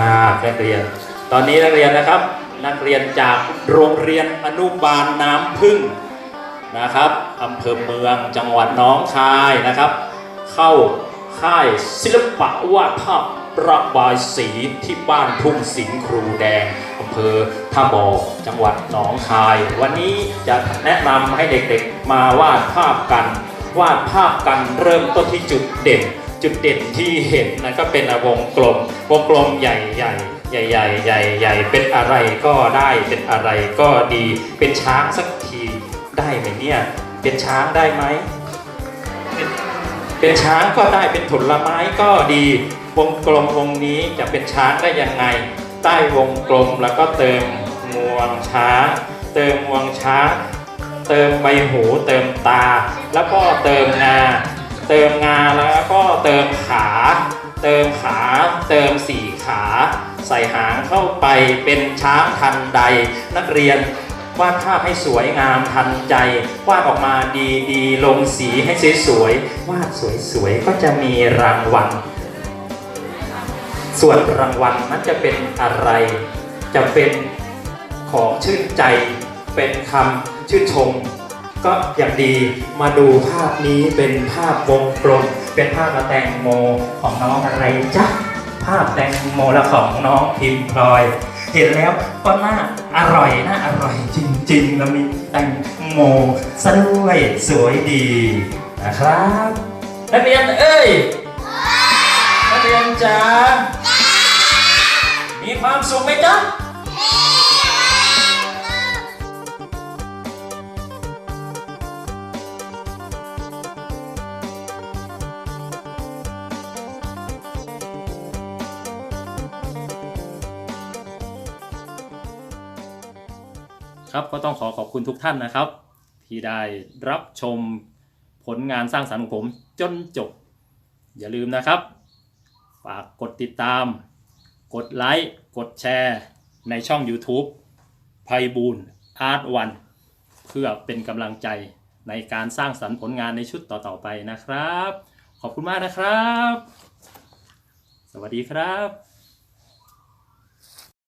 มากนักเรียน ตอนนี้นักเรียนนะครับ นักเรียนจากโรงเรียนอนุบาลน้ำพึ่งนะครับอำเภอเมืองจังหวัดน้องคายนะครับ เข้าค่ายศิลปะวาดภาพประบายสีที่บ้านทุ่งสิงครูแดงอำเภอท่าบ่อจังหวัดหนองคาย วันนี้จะแนะนำให้เด็กๆมาวาดภาพกัน วาดภาพกันเริ่มต้นที่จุดเด่น จุดเด่นที่เห็นนะก็เป็นวงกลม วงกลมใหญ่ใหญ่ใหญ่ใหญ่ใหญ่ใหญ่เป็นอะไรก็ได้เป็นอะไรก็ดี เป็นช้างสักทีได้ไหมเนี่ย เป็นช้างได้ไหมเป็นเป็นช้างก็ได้เป็นผลไม้ก็ดี วงกลมวงนี้จะเป็นช้างได้ยังไง ใต้วงกลมแล้วก็เติมงวงช้างเติมงวงช้างเติมใบหูเติมตา แล้วก็เติมงา เติมงาแล้วก็เติมขา เติมขา เติมสี่ขา ใส่หางเข้าไปเป็นช้างทันใด นักเรียนวาดภาพให้สวยงามทันใจ วาดออกมาดีดีๆลงสีให้สวยๆวาดสวยๆก็จะมีรางวัล ส่วนรางวัลนั้นจะเป็นอะไร จะเป็นของชื่นใจ เป็นคำชื่นชม ก็อย่างดีมาดูภาพนี้เป็นภาพวงกลม เป็นภาพแตงโมของน้องอะไรจ๊ะภาพแตงโมละของน้องพิมพลอย เห็นแล้วก็น่าอร่อยน่าอร่อยจริงๆแล้วมีแตงโมซะด้วยสวยดีนะครับนักเรียนเอ้ยนักเรียนจ๋ามีความสุขไหมจ๊ะ ครับก็ต้องขอขอบคุณทุกท่านนะครับ ที่ได้รับชมผลงานสร้างสรรค์ของผมจนจบ อย่าลืมนะครับ ฝากกดติดตาม กดไลค์กดแชร์ ในช่อง YouTube ไพบูลอาร์ตวันเพื่อเป็นกำลังใจในการสร้างสรรค์ผลงานในชุดต่อๆไปนะครับ ขอบคุณมากนะครับ สวัสดีครับ